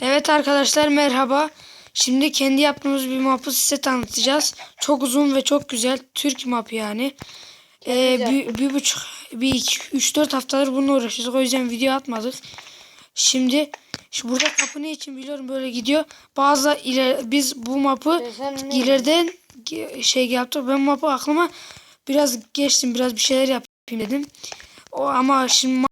Evet arkadaşlar merhaba. Şimdi kendi yaptığımız bir mapı size tanıtacağız. Çok uzun ve çok güzel. Türk mapı yani. Ee, bir, bir buçuk, bir iki, üç dört haftadır bununla uğraşıyoruz. O yüzden video atmadık. Şimdi şu burada kapı ne için biliyorum böyle gidiyor. Bazı iler, biz bu mapı ne- ileriden şey yaptık. Ben mapı aklıma biraz geçtim. Biraz bir şeyler yapayım dedim. O ama şimdi map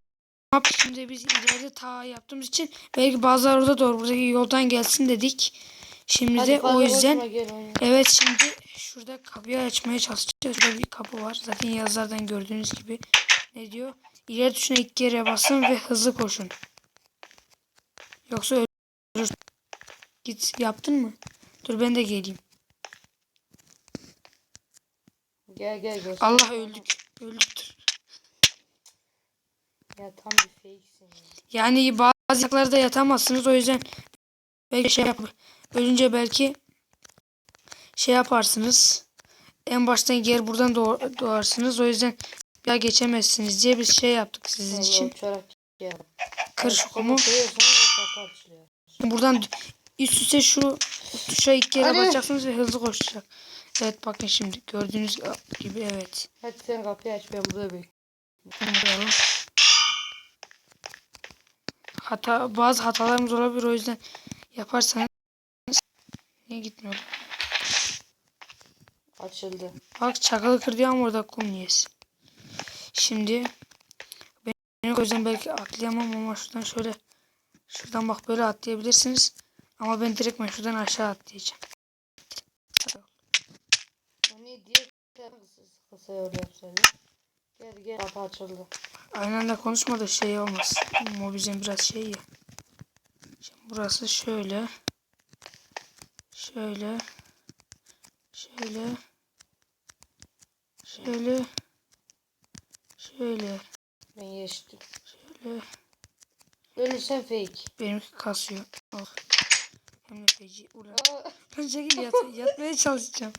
şimdi biz ileride ta yaptığımız için belki bazıları orada doğru buradaki yoldan gelsin dedik. Şimdi Hadi de o yüzden evet şimdi şurada kapıyı açmaya çalışacağız. Şurada bir kapı var. Zaten yazılardan gördüğünüz gibi ne diyor? İleri tuşuna iki kere basın ve hızlı koşun. Yoksa ölür. Git yaptın mı? Dur ben de geleyim. Gel gel gel. Allah öldük. Öldüktür. Ya tam bir fakesin ya. Yani bazı yaklarda yatamazsınız o yüzden belki şey yap ölünce belki şey yaparsınız. En baştan geri buradan doğ- doğarsınız. O yüzden ya geçemezsiniz diye biz şey yaptık sizin Allah için. Kır şu kumu. Açılıyor. Buradan üst üste şu tuşa iki kere basacaksınız ve hızlı koşacak. Evet bakın şimdi gördüğünüz gibi evet. Hadi sen kapıyı aç ben burada bekliyorum. Hata bazı hatalarımız olabilir o yüzden yaparsanız niye gitmiyor? Açıldı. Bak çakalı kır diyor ama orada kum yes. Şimdi ben o yüzden belki atlayamam ama şuradan şöyle şuradan bak böyle atlayabilirsiniz. Ama ben direkt ben şuradan aşağı atlayacağım. Ne diye kısa yol yapsaydın. Gel gel kapı açıldı. Aynı anda konuşma da şey olmaz. Mobilden biraz şey ya. Şimdi burası şöyle. Şöyle. Şöyle. Şöyle. Şöyle. Ben geçtim. Şöyle. Ölürsen fake. Benimki kasıyor. Al. Hem de feci. Ulan. Ben çekil yat, yatmaya çalışacağım.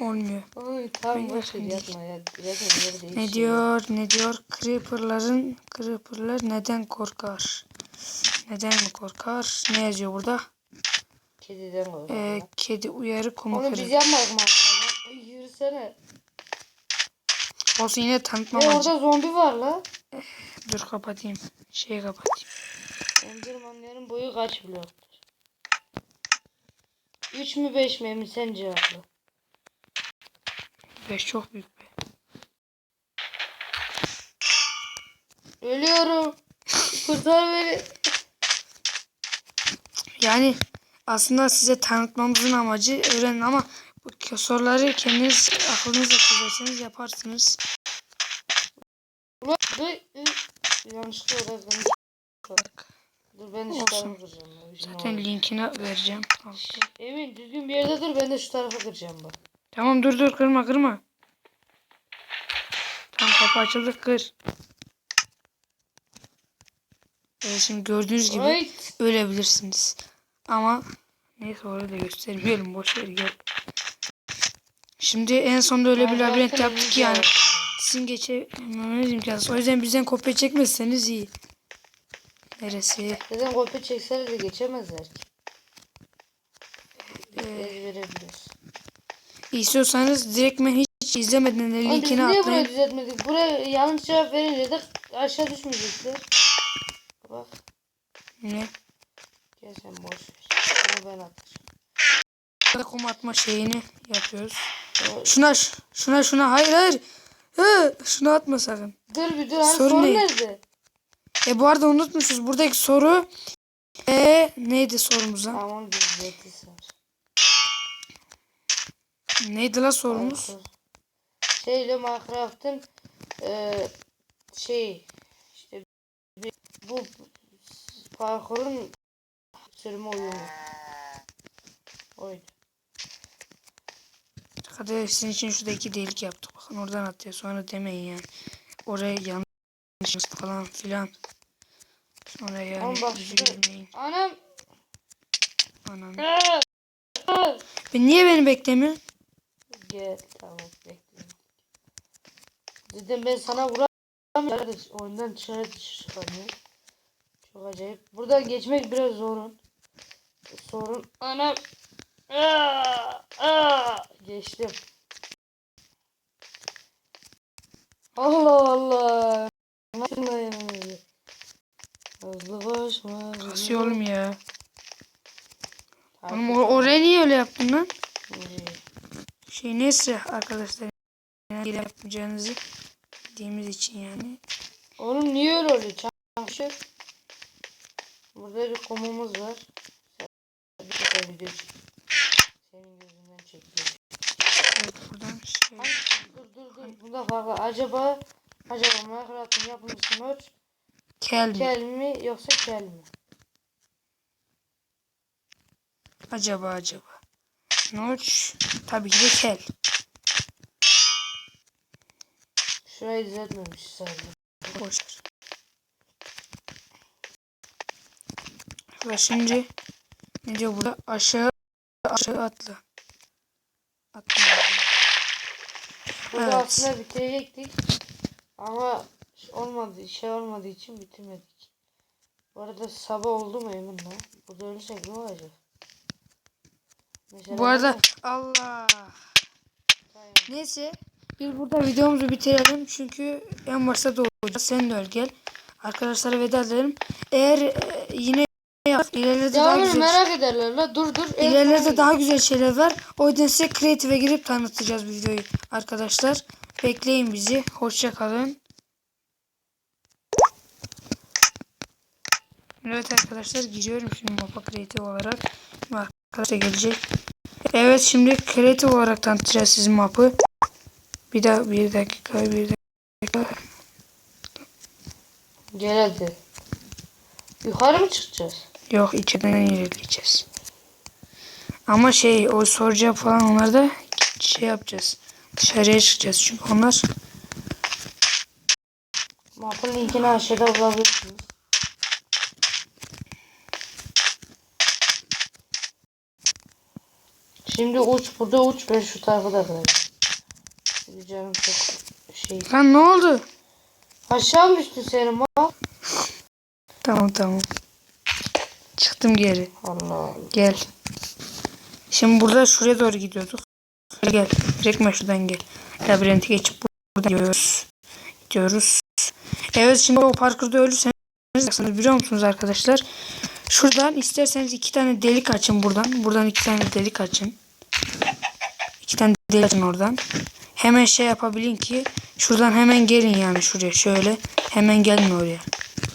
Olmuyor. Oy tamam boş ver yakın yatma ya. Yatma yeri değiştir. Ne diyor? Ne diyor? Creeper'ların Creeper'lar neden korkar? Neden mi korkar? Ne yazıyor burada? Kediden korkma. Ee, kedi uyarı kumu Onu biz yapmadık mı Yürüsene. Olsun yine tanıtmam E acı. orada zombi var la. Dur kapatayım. Şeyi kapatayım. Endermanların boyu kaç bloktur? 3 mü 5 mi Emin sen cevapla. 5 çok büyük be. Ölüyorum. Kurtar beni. Yani aslında size tanıtmamızın amacı öğrenin ama bu soruları kendiniz aklınızla çözerseniz yaparsınız. Yanlışlıkla kırmış. Dur ben de şu tarafı kıracağım. Zaten linkini vereceğim. Emin düzgün bir yerde dur ben de şu tarafa kıracağım bak. Tamam dur dur kırma kırma. Tam kapı açıldı kır. Evet şimdi gördüğünüz gibi Ay. ölebilirsiniz. Ama neyse orayı da göstermeyelim boş ver gel. Şimdi en sonunda öyle bir labirent yaptık yani. Sizin geçememeniz imkansız. O yüzden bizden kopya çekmezseniz iyi. Neresi? Neden kopya çekseler de geçemezler ki. Ee, Ezberebiliriz. İstiyorsanız direktmen hiç izlemeden de Oğlum biz linkini niye atlayın. düzeltmedik? Buraya yanlış cevap verince de aşağı düşmeyecekler. Bak Ne? gel sen boş ver. Bunu ben atacağım. Burada kum atma şeyini yapıyoruz. O- Şuna ş- şuna şuna hayır hayır. Hı, şunu atma sakın. Dur bir dur hani Soru soru ne? nerede? E bu arada unutmuşuz. Buradaki soru e neydi sorumuz lan? Tamam biz zeytin Neydi la sorumuz? Şeyle Minecraft'ın eee şey işte bu parkurun sürme oyunu. Oydu. Hadi sizin için şurada iki delik yaptık. Bakın oradan atıyor. Sonra demeyin yani. Oraya yanlış falan filan. Sonra yani üzülmeyin. Anam. Anam. Ben niye beni beklemiyorsun? Gel tamam bekliyorum. Dedim ben sana vuramıyorum. Oyundan dışarı çıkamıyor. Çok acayip. Buradan geçmek biraz zorun. sorun. Anam. Aa, aa, geçtim. Allah Allah. Hızlı koşma. Kasıyor oğlum ya. Oğlum or- oraya niye öyle yaptın lan? İyi. Şey neyse arkadaşlar. Yani yapmayacağınızı bildiğimiz için yani. Oğlum niye öyle oluyor? Çamaşır. Burada bir komumuz var. Sen video. Senin gözünden çekiyor. Evet buradan şey. Ay, dur dur dur. Bunda farklı. Acaba acaba Minecraft'ın yapımcısı Merch Kel mi? kel mi yoksa kel mi? Acaba acaba. Noç. Tabii ki de kel. Şurayı düzeltmemiş sadece. Boşver. Ve şimdi ne diyor burada? Aşağı aşağı atla. Atla. Burada Evet. aslında bitirecektik. Ama olmadı, şey olmadığı için bitirmedik. Bu arada sabah oldu mu emin lan? Burada ölürsek ne olacak? Mesela Bu arada Allah. Neyse biz burada videomuzu bitirelim çünkü en başta doğacağız. Sen de öl gel. Arkadaşlara veda edelim. Eğer e, yine ileride Ya daha güzel merak ederler la dur dur. İleride daha güzel şeyler var. O yüzden size Creative'e girip tanıtacağız videoyu arkadaşlar. Bekleyin bizi. Hoşça kalın. Evet arkadaşlar giriyorum şimdi mapa Creative olarak. Arkadaşlar gelecek. Evet şimdi Creative olarak tanıtacağız sizin mapı. Bir daha bir dakika bir dakika. Gel hadi. Yukarı mı çıkacağız? Yok içeriden ilerleyeceğiz. Ama şey o soru cevap falan onlarda şey yapacağız. Dışarıya çıkacağız çünkü onlar Mapın linkini aşağıda bulabilirsiniz. Şimdi uç burada uç ben şu tarafa da kırayım. Canım çok şey. Lan ne oldu? Aşağı mı düştü senin mal? Tamam tamam. Çıktım geri. Allah Allah. Gel. Şimdi burada şuraya doğru gidiyorduk. Gel. Direkt şuradan gel. Labirenti geçip buradan gidiyoruz. Gidiyoruz. Evet şimdi o parkurda ölürseniz biliyor musunuz arkadaşlar? Şuradan isterseniz iki tane delik açın buradan. Buradan iki tane delik açın. İki tane delik açın oradan. Hemen şey yapabilin ki şuradan hemen gelin yani şuraya şöyle. Hemen gelin oraya.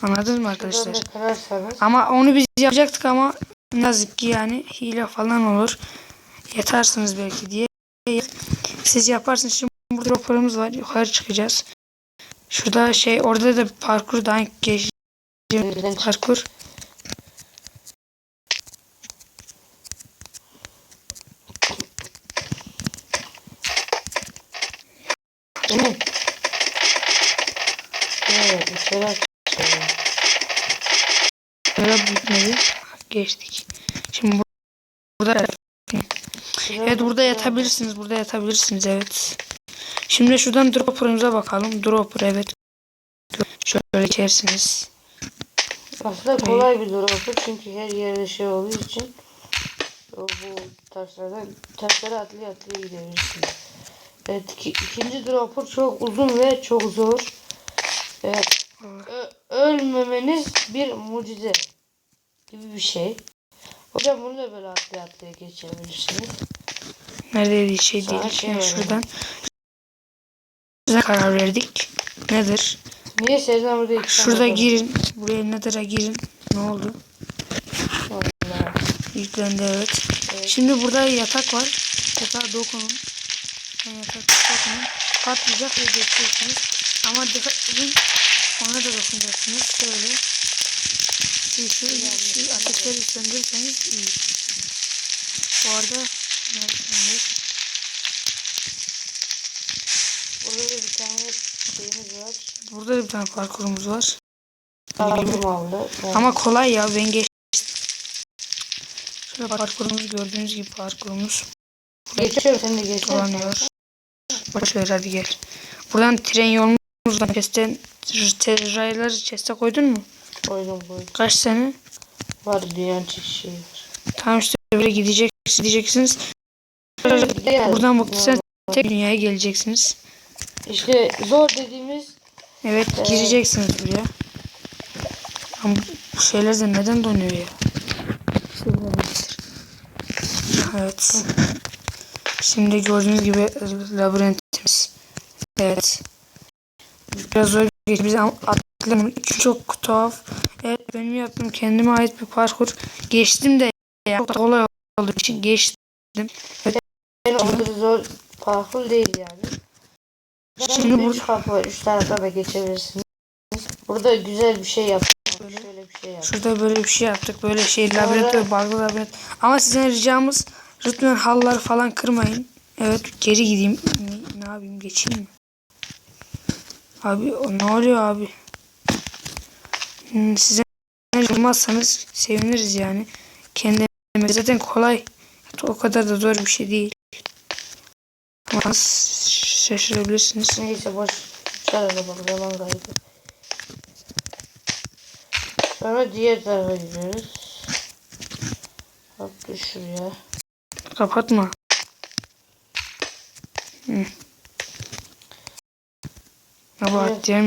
Anladınız mı arkadaşlar? Ama onu biz yapacaktık ama yazık ki yani hile falan olur. Yatarsınız belki diye. Siz yaparsınız. Şimdi burada raporumuz var. Yukarı çıkacağız. Şurada şey orada da parkur daha geç parkur. Emin. Evet dışarı bitmedi. Geçtik. Şimdi bur- burada Evet burada yatabilirsiniz. Burada yatabilirsiniz evet. Şimdi şuradan dropper'ımıza bakalım. Dropper evet. Şöyle geçersiniz. Aslında kolay bir bu çünkü her yerde şey olduğu için o bu taşlardan taşlara atlaya atlaya gidebilirsiniz. Evet iki, ikinci dropper çok uzun ve çok zor. Evet. Ö- ölmemeniz bir mucize gibi bir şey. Hocam bunu da böyle atlaya atlaya geçebilirsiniz. Neredeydi şey Sana değil. şey Yani var şuradan. Bize karar verdik. Nedir? Niye Sezan burada iki Şurada girin. Buraya Nether'a girin. Ne oldu? Vallahi. Yüklendi evet. Evet. Şimdi burada yatak var. Yatağa dokunun. Yani yatak dokunun. Patlayacak ve geçeceksiniz. Ama dikkat edin. Ona da dokunacaksınız. Şöyle. Şu, şu, şu ateşleri söndürürseniz iyi. Bu arada neredesindir? Burada da bir tane şeyimiz var. Burada da bir tane parkurumuz var. Aldım aldı. Ama kolay ya ben geçtim. Şöyle parkurumuz gördüğünüz gibi parkurumuz Geçiyorum sen de geçiyorsun. dolanıyor. Boş ver hadi gel. Buradan tren yolumuzdan chest'ten rayları chest'e koydun mu? Koydum koydum. Kaç tane? Var çeşit şeyi var. Tamam işte böyle gideceksiniz. gideceksiniz. Buradan bakırsanız tek dünyaya geleceksiniz. İşte zor dediğimiz Evet gireceksiniz buraya. Ama bu şeyler de neden donuyor ya? Evet. Şimdi gördüğünüz gibi labirentimiz. Evet. Biraz zor geçti. Biz atladım. Çok tuhaf. Evet benim yaptığım kendime ait bir parkur. Geçtim de ya. Çok da kolay olduğu için geçtim. en aşırı zor parkur değil yani. Şimdi burada- var. Üç tarafa da geçebilirsiniz. Burada güzel bir şey yaptık. Şöyle bir şey yaptık. Şurada böyle bir şey yaptık. Böyle şey labirent ve bug'lı labirent. Ama sizden ricamız lütfen halları falan kırmayın. Evet geri gideyim. Ne, ne yapayım geçeyim mi? Abi o ne oluyor abi? Hmm, Sizden kırmazsanız seviniriz yani. Kendime zaten kolay. O kadar da zor bir şey değil. Ama şaşırabilirsiniz. Neyse boş. Şöyle bak zaman kaybı. Sonra diğer tarafa gidiyoruz. Hop şuraya. Kapatma. Hı. Ama ya.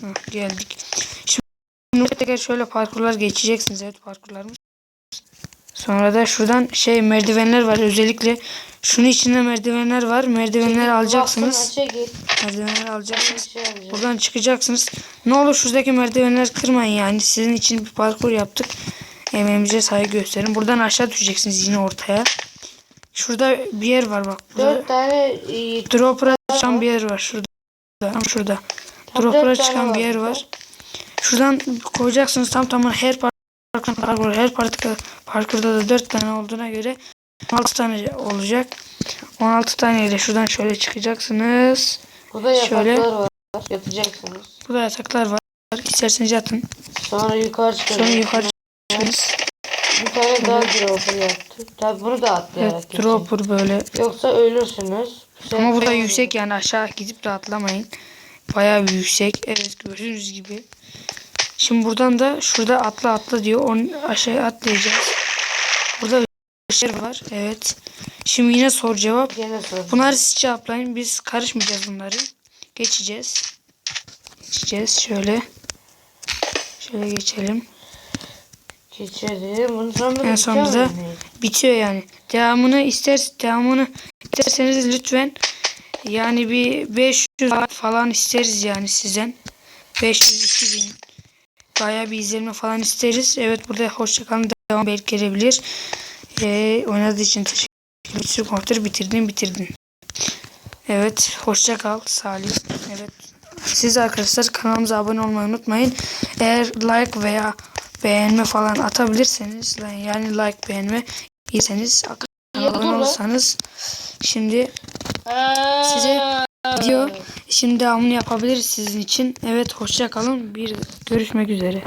Hı, geldik. Şimdi tekrar şöyle parkurlar geçeceksiniz. Evet parkurlarımız. Sonra da şuradan şey merdivenler var. Özellikle şunun içinde merdivenler var. Merdivenleri alacaksınız. Çekil. Merdivenleri alacaksınız. Şey. Buradan çıkacaksınız. Ne olur şuradaki merdivenleri kırmayın yani. Sizin için bir parkur yaptık. Emeğimize saygı gösterin. Buradan aşağı düşeceksiniz yine ortaya. Şurada bir yer var bak. Burada Dört tane e, Dropper'a çıkan bir yer var şurada. Tam şurada. Tane çıkan bir yer var. Şuradan koyacaksınız tam tamına her parkur, parkur her parkur, parkurda da 4 tane olduğuna göre 16 tane olacak. 16 taneyle şuradan şöyle çıkacaksınız. burada yataklar Şöyle. var. Yatacaksınız. Burada yataklar var. İsterseniz yatın. Sonra yukarı Sonra çıkacaksınız. yukarı çıkınız. Bir tane daha dropper yaptık. Tabi bunu da atlayarak Evet, dropper böyle. Yoksa ölürsünüz. Bu Ama burada sefer- yüksek yani aşağı gidip de atlamayın. Bayağı bir yüksek. Evet gördüğünüz gibi. Şimdi buradan da şurada atla atla diyor. Onu aşağıya atlayacağız. Burada ışıklar var. Evet. Şimdi yine sor cevap. Gene sor. Bunları siz cevaplayın. Biz karışmayacağız bunları. Geçeceğiz. Geçeceğiz şöyle. Şöyle geçelim. Geçelim. Bunun sonunda En da sonunda da bitiyor yani. Devamını ister devamını isterseniz lütfen yani bir 500 like falan isteriz yani sizden. 500 2000 bayağı bir izlenme falan isteriz. Evet burada hoşçakalın devam belki gelebilir. Ee, oynadığı için teşekkür ederim. Bir sürü kontrol bitirdin bitirdin. Evet hoşça kal Salih. Evet. Siz arkadaşlar kanalımıza abone olmayı unutmayın. Eğer like veya beğenme falan atabilirseniz yani like beğenme kanala abone olursanız şimdi size video şimdi devamını yapabiliriz sizin için. Evet hoşça kalın. Bir görüşmek üzere.